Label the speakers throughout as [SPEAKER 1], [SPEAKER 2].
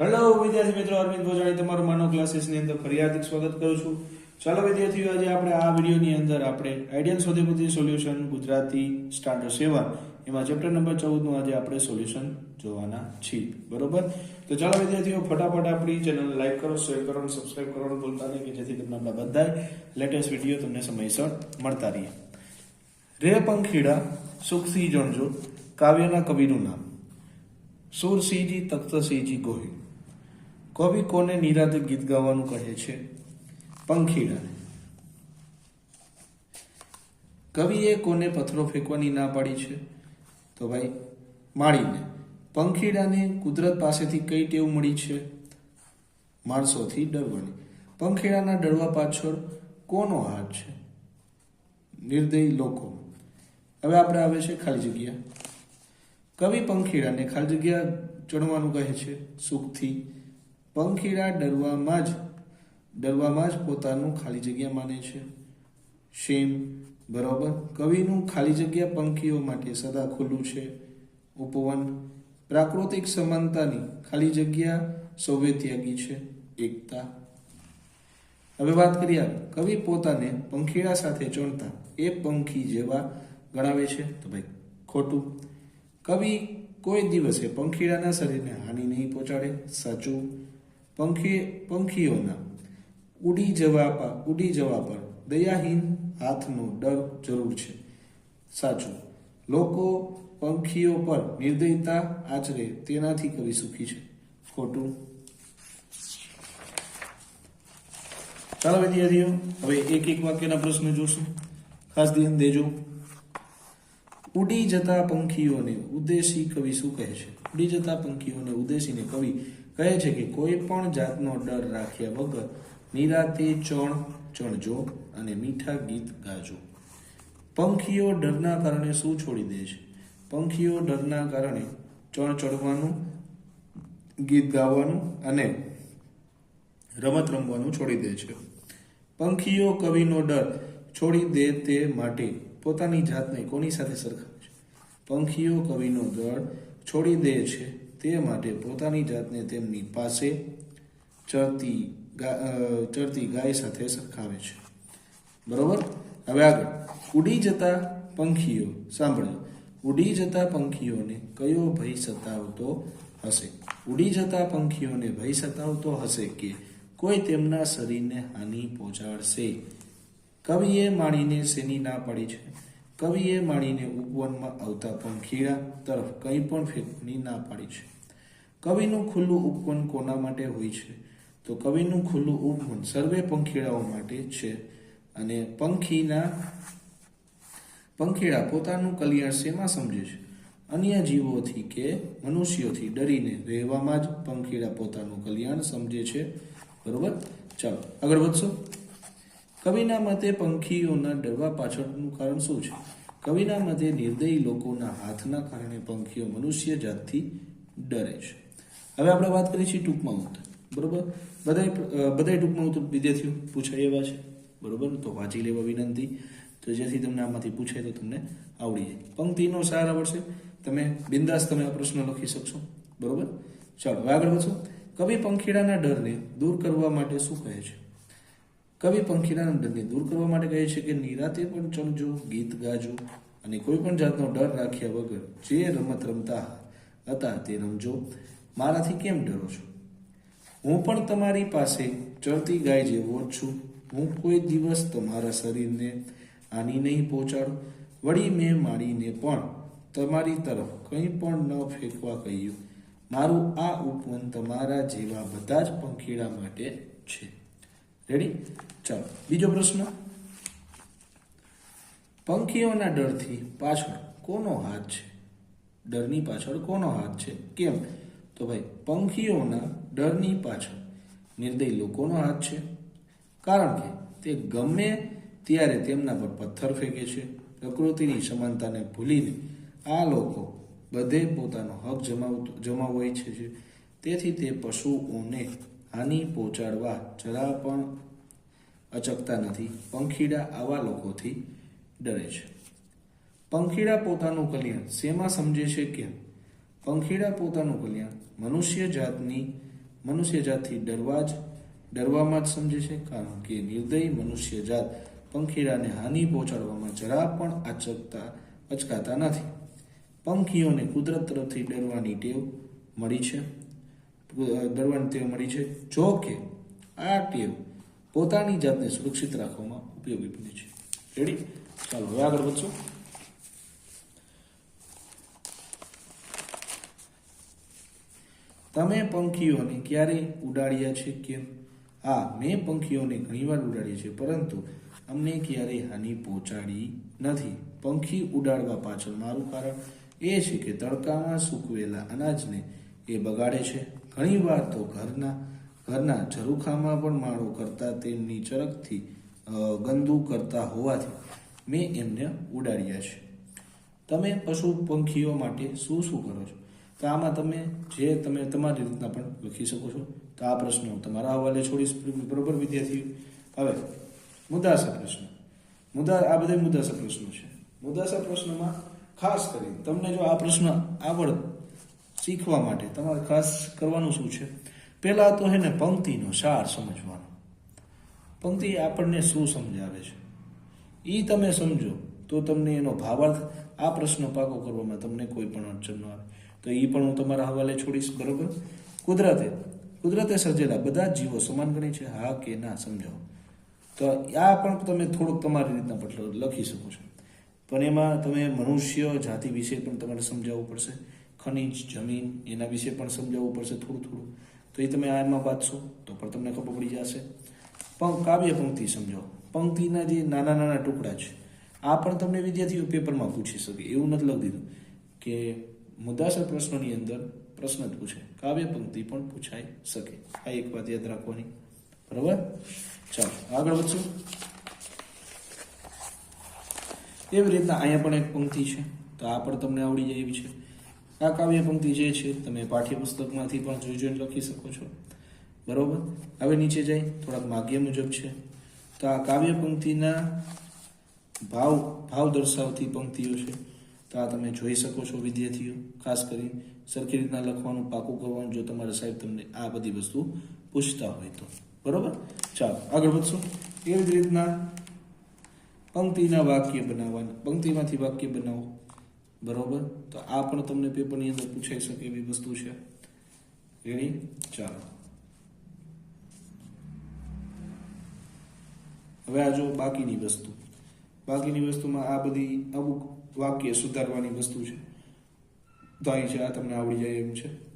[SPEAKER 1] Hello વિદ્યાર્થી મિત્રો, અરવિંદ ભોજાણી, તમારું માનવ ક્લાસીસની અંદર ફરી હાર્દિક સ્વાગત કરું છું. ચાલો વિદ્યાર્થીઓ, આજે આપણે આ વિડીયોની અંદર આપણે આઈડિયલ સોધેપતિ સોલ્યુશન, ગુજરાતી સ્ટાન્ડર્ડ સેવન એમાં ચેપ્ટર નંબર ચૌદનું આજે આપણે સોલ્યુશન જોવાના છીએ. બરોબર? તો ચાલો વિદ્યાર્થીઓ, ફટાફટ આપણી ચેનલ લાઈક કરો, શેર કરો અને સબસ્ક્રાઈબ કરવાનું ભૂલતા નહીં, કે જેથી તમને આપણા બધા લેટેસ્ટ વીડિયો તમને સમયસર મળતા રહે. રે પંખીડા, સુખસિંહ જણજો, કાવ્યના કવિનું નામ. સુરસિંહજી, તખ્તસિંહજી ગોહિલ. કવિ કોને નિરાતે ગીત ગાવાનું કહે છે? પંખીડાને કવિએ કોને પથ્થરો ફેંકવાની ના પાડી છે? તો ભાઈ, માળીને. પંખીડાને કુદરત પાસેથી કઈ ટેવ મળી છે? માણસોથી ડરવાની. પંખીડાના ડરવા પાછળ કોનો હાથ છે? નિર્દયી લોકો. હવે આપણે આવે છે ખાલી જગ્યા. કવિ પંખીડાને ખાલી જગ્યા ચણવાનું કહે છે? સુખથી. પંખીડા ડરવામાં જ ડરવામાં જ પોતાનું ખાલી જગ્યા માને છે. શેમ, બરોબર? કવિનું ખાલી જગ્યા પંખીઓ માટે સદા ખુલ્લું છે. ઉપવન, પ્રાકૃતિક સમાનતાની ખાલી જગ્યા સૌએ ત્યાગી છે. એકતા. હવે વાત કરીએ કવિ પોતાને પંખીડા સાથે ચણતા એ પંખી જેવા ગણાવે છે. તો ભાઈ, ખોટું. કવિ કોઈ દિવસે પંખીડાના શરીરને હાનિ નહીં પહોંચાડે. સાચું. પંખી, પંખીઓના ઉડી જવા પર ઉડી જવા પર દયાહીન હાથનો ડર જરૂર છે. સાચું. લોકો પંખીઓ પર નિર્દયતા આચરે તેનાથી કવિ સુખી છે. ખોટું. ચાલો વિદ્યાર્થીઓ, હવે એક એક વાક્યના પ્રશ્ન જોશું. ખાસ ધ્યાન દેજો. ઉડી જતા પંખીઓને ઉદ્દેશી કવિ શું કહે છે? ઉડી જતા પંખીઓને ઉદ્દેશીને કવિ કહે છે કે કોઈ પણ જાતનો ડર રાખ્યા વગર નિરાતે ચણ ચણજો અને મીઠા ગીત ગાજો. પંખીઓ ડરના કારણે શું છોડી દે છે? પંખીઓ ડરના કારણે ચણ ચડવાનું, ગીત ગાવાનું અને રમત રમવાનું છોડી દે છે. પંખીઓ કવિનો ડર છોડી દે તે માટે પોતાની જાતને કોની સાથે સરખાવે છે? પંખીઓ કવિનો દળ છોડી દે છે તે માટે પોતાની જાતને તેમની પાસે ચરતી ચરતી ગાય સાથે સરખાવે છે. બરોબર? હવે આગળ. ઉડી જતા પંખીઓ સાંભળ્યો ઉડી જતા પંખીઓને કયો ભય સતાવતો હશે? ઉડી જતા પંખીઓને ભય સતાવતો હશે કે કોઈ તેમના શરીરને હાનિ પહોંચાડશે? કવિએ માણીને શેની ના પડી છે? કવિએ માણીને ઉપવનમાં આવતા પંખીડા તરફ કંઈ પણ ફેંકની ના પાડી છે. કવિનું ખુલ્લું ઉપવન કોના માટે હોય છે? તો કવિનું ખુલ્લું ઉપવન સર્વે પંખીડાઓ માટે છે અને પંખીના પંખીડા પોતાનું કલ્યાણ શેમાં સમજે છે? અન્ય જીવોથી કે મનુષ્યોથી ડરીને રહેવામાં જ પંખીડા પોતાનું કલ્યાણ સમજે છે? બરોબર? ચાલો, આગળ વધશો. કવિના મતે પંખીઓના ડરવા પાછળનું કારણ શું છે? કવિના મતે નિર્દયી લોકોના હાથના કારણે પંખીઓ મનુષ્ય જાતથી ડરે છે. હવે આપણે વાત કરીએ છીએ ટૂંકમાં ઉત્તર. બરોબર? બધાય બધાય ટૂંકમાં ઉત્તર વિદ્યાર્થીઓ પૂછાય એવા છે? બરોબર? તો વાંચી લેવા વિનંતી. તો જેથી તમને આમાંથી પૂછાય તો તમને આવડી જાય. પંક્તિનો સાર આવડશે. તમે બિંદાસ તમે આ પ્રશ્ન લખી શકશો. બરોબર? ચાલો આગળ વધશો કવિ પંખીડાના ડરને દૂર કરવા માટે શું કહે છે? કવિ પંખીડાના ડરને દૂર કરવા માટે કહે છે કે નિરાતે પણ ચણજો ગીત ગાજો અને કોઈ પણ જાતનો ડર રાખ્યા વગર જે રમત રમતા હતા તે રમજો. મારાથી કેમ ડરો છો? હું પણ તમારી પાસે ચડતી ગાય જેવો જ છું. હું કોઈ દિવસ તમારા શરીરને હાનિ નહીં પહોંચાડું. વળી મેં માડીને પણ તમારી તરફ કંઈ પણ ન ફેંકવા કહ્યું. મારું આ ઉપવન તમારા જેવા બધા જ પંખીડા માટે છે. રેડી ચાલો, બીજો પ્રશ્ન. પંખીઓના ડરથી પાછળ કોનો હાથ છે? ડરની પાછળ કોનો હાથ છે? કેમ? તો ભાઈ, પંખીઓના ડરની પાછળ નિર્દય લોકોનો હાથ છે. કારણ કે તે ગમે ત્યારે તેમના પર પથ્થર ફેંકે છે. પ્રકૃતિની સમાનતાને ભૂલીને આ લોકો બધે પોતાનો હક જમાવ જમાવવા ઈચ્છે છે તેથી તે પશુઓને હાનિ પહોંચાડવા જરા પણ અચકતા નથી. પંખીડા આવા લોકોથી ડરે છે. પંખીડા પોતાનું કલ્યાણ શેમાં સમજે છે કે પંખીડા પોતાનું કલ્યાણ મનુષ્ય જાતની, મનુષ્ય જાતથી ડરવા જ, ડરવામાં જ સમજે છે. કારણ કે નિર્દયી મનુષ્ય જાત પંખીડાને હાનિ પહોંચાડવામાં જરા પણ આચકતા અચકાતા નથી. પંખીઓને કુદરત તરફથી ડરવાની ટેવ મળી છે. ડરવાની ટેવ મળી છે, જો કે આ ટેવ પોતાની જાતને સુરક્ષિત રાખવામાં ઉપયોગી બની છે. રેડી ચાલો, હવે આગળ વધશો. તમે પંખીઓને ક્યારે ઉડાડ્યા છે કેમ? હા, મેં પંખીઓને ઘણીવાર ઉડાડી છે પરંતુ અમને ક્યારેય હાનિ પહોંચાડી નથી. પંખી ઉડાડવા પાછળ મારું કારણ એ છે કે તડકામાં સૂકવેલા અનાજને એ બગાડે છે. ઘણીવાર તો ઘરના ઘરના ઝરૂખામાં પણ માળો કરતા તેમની ચરકથી ગંદુ કરતા હોવાથી મેં એમને ઉડાડ્યા છે. તમે પશુ પંખીઓ માટે શું શું કરો છો? તો આમાં તમે જે તમે તમારી રીતના પણ લખી શકો છો. તો આ પ્રશ્ન હું તમારા હવાલે છોડીશ બરોબર વિદ્યાર્થીઓ હવે, મુદ્દાસર પ્રશ્ન. મુદ્દા, આ બધા મુદ્દાસર પ્રશ્નો છે. મુદ્દાસર પ્રશ્નમાં ખાસ કરી તમને જો આ પ્રશ્ન આવડ શીખવા માટે તમારે ખાસ કરવાનું શું છે? પહેલાં તો હે ને પંક્તિનો સાર સમજવાનો. પંક્તિ આપણને શું સમજાવે છે? એ તમે સમજો, તો તમને એનો ભાવાર્થ આ પ્રશ્ન પાકો કરવામાં તમને કોઈ પણ અડચણ ન આવે. તો એ પણ હું તમારા હવાલે છોડીશ, બરોબર? કુદરતે કુદરતે સર્જેલા બધા જ જીવો સમાન ગણે છે, હા કે ના સમજાવો. તો આ પણ તમે થોડુંક તમારી રીતના પણ લખી શકો છો. પણ એમાં તમે મનુષ્ય જાતિ વિશે પણ તમારે સમજાવવું પડશે. ખનિજ, જમીન, એના વિશે પણ સમજાવવું પડશે થોડું થોડું. તો એ તમે આમાં વાંચશો તો પણ તમને ખબર પડી જશે. પણ કાવ્ય પંક્તિ સમજાવો. પંક્તિના જે નાના નાના ટુકડા છે, આ પણ તમને વિદ્યાર્થીઓ પેપરમાં પૂછી શકે. એવું નથી લખી દીધું કે મુદ્દાસર પ્રશ્નોની અંદર પ્રશ્ન જ પૂછે. કાવ્ય પંક્તિ પણ પૂછાઈ શકે. આ એક વાત યાદ રાખવાની. બરાબર? ચાલો, આગળ વધશું. એવી રીતના અહીંયા પણ એક પંક્તિ છે, તો આ પણ તમને આવડી જાય એવી છે. આ કાવ્ય પંક્તિ જે છે, તમે પાઠ્યપુસ્તકમાંથી પણ જોઈ જોઈને લખી શકો છો. બરોબર? હવે નીચે જાય. થોડાક માગ્ય મુજબ છે. તો આ કાવ્ય પંક્તિના ભાવ ભાવ દર્શાવતી પંક્તિઓ છે. તો આ તમે જોઈ શકો છો વિદ્યાર્થીઓ. ખાસ કરી સરખી રીતના લખવાનું પાકું કરવાનું જો તમારા સાહેબ તમને આ બધી વસ્તુ પૂછતા હોય તો. બરોબર? ચાલો, આગળ વધશું. એવી જ રીતના પંક્તિના વાક્ય બનાવવાના, પંક્તિમાંથી વાક્ય બનાવો. બરોબર? તો આ પણ તમને પેપરની અંદર પૂછાઈ શકે એવી વસ્તુ છે. રેડી ચાલો. હવે આ જો બાકીની વસ્તુ. બાકીની વસ્તુમાં આ બધી અમુક વાક્ય સુધારવાની વસ્તુ છે. તો અહીં છે, આ તમને આવડી જાય એમ છે.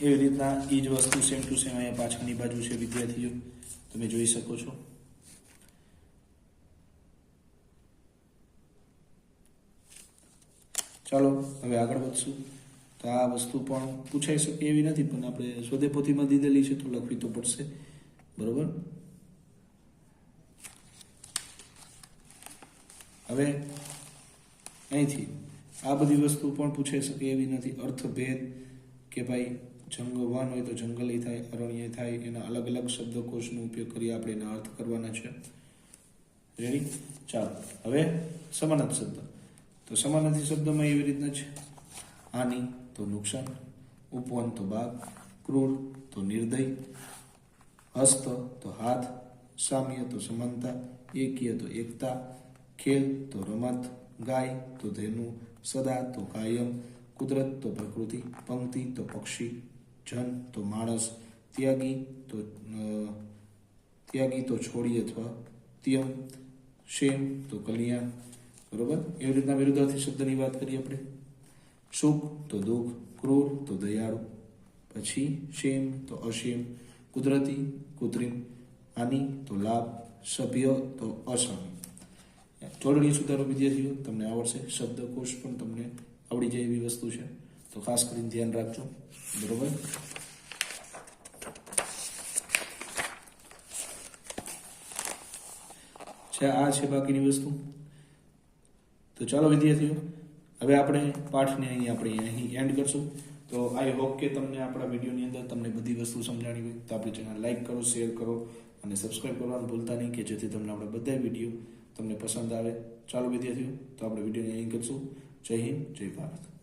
[SPEAKER 1] એવી રીતના એ જ વસ્તુ સેમ ટુ સેમ અહીંયા પાછળની બાજુ છે, વિદ્યાર્થીઓ. તમે જોઈ શકો છો. ચાલો, હવે આગળ વધશું. તો આ વસ્તુ પણ પૂછાઈ શકે એવી નથી, પણ આપણે સ્વદેપોથીમાં દીધેલી છે, તો લખવી તો પડશે. બરોબર? હવે અહીંથી, આ બધી વસ્તુ પણ પૂછાઈ શકે એવી નથી. અર્થભેદ કે ભાઈ જંગલ વન હોય તો જંગલી થાય, અરણ્ય થાય, એના અલગ અલગ શબ્દકોશનો ઉપયોગ કરી આપણે એના અર્થ કરવાના છે. રેડી ચાલો. હવે સમાનાર્થ શબ્દ. તો સમાનાર્થી શબ્દમાં એવી રીતના છે. હાનિ તો નુકસાન, ઉપવન તો બાગ, ક્રૂર તો નિર્દય, હસ્ત તો હાથ, સામ્ય તો સમાનતા, એકીય તો એકતા, ખેલ તો રમત, ગાય તો ધેનુ, સદા તો કાયમ, કુદરત તો પ્રકૃતિ, પંક્તિ તો પક્ષી, જન તો માણસ, ત્યાગી તો ત્યાગી તો છોડી અથવા, ત્યમ, શેમ તો કલ્યાણ બરોબર? એવી રીતના વિરુદ્ધાર્થી શબ્દની વાત કરીએ આપણે. સુખ તો દુઃખ, ક્રૂર તો દયાળુ, પછી શેમ તો અશેમ, કુદરતી કૃત્રિમ, હાનિ તો લાભ, સભ્ય તો અસભ્ય જોડણી સુધારો વિદ્યાર્થીઓ, તમને આવડશે. શબ્દકોશ પણ તમને આવડી જાય એવી વસ્તુ છે. તો ખાસ કરીને ધ્યાન રાખજો. બરોબર? છે, આ છે બાકીની વસ્તુ. તો ચાલો વિદ્યાર્થીઓ, હવે આપણે પાઠને અહીં આપણે અહીં એન્ડ કરશું. તો આઈ હોપ કે તમને આપણા વિડીયોની અંદર તમને બધી વસ્તુ સમજાણી હોય. તો આપણી ચેનલ લાઈક કરો શેર કરો અને સબસ્ક્રાઈબ કરવાનું ભૂલતા નહીં કે જેથી તમને આપણા બધા વીડિયો તમને પસંદ આવે. ચાલો વિદ્યાર્થીઓ, તો આપણે વિડીયોને અહીં કરશું. જય હિન્દ, જય ભારત.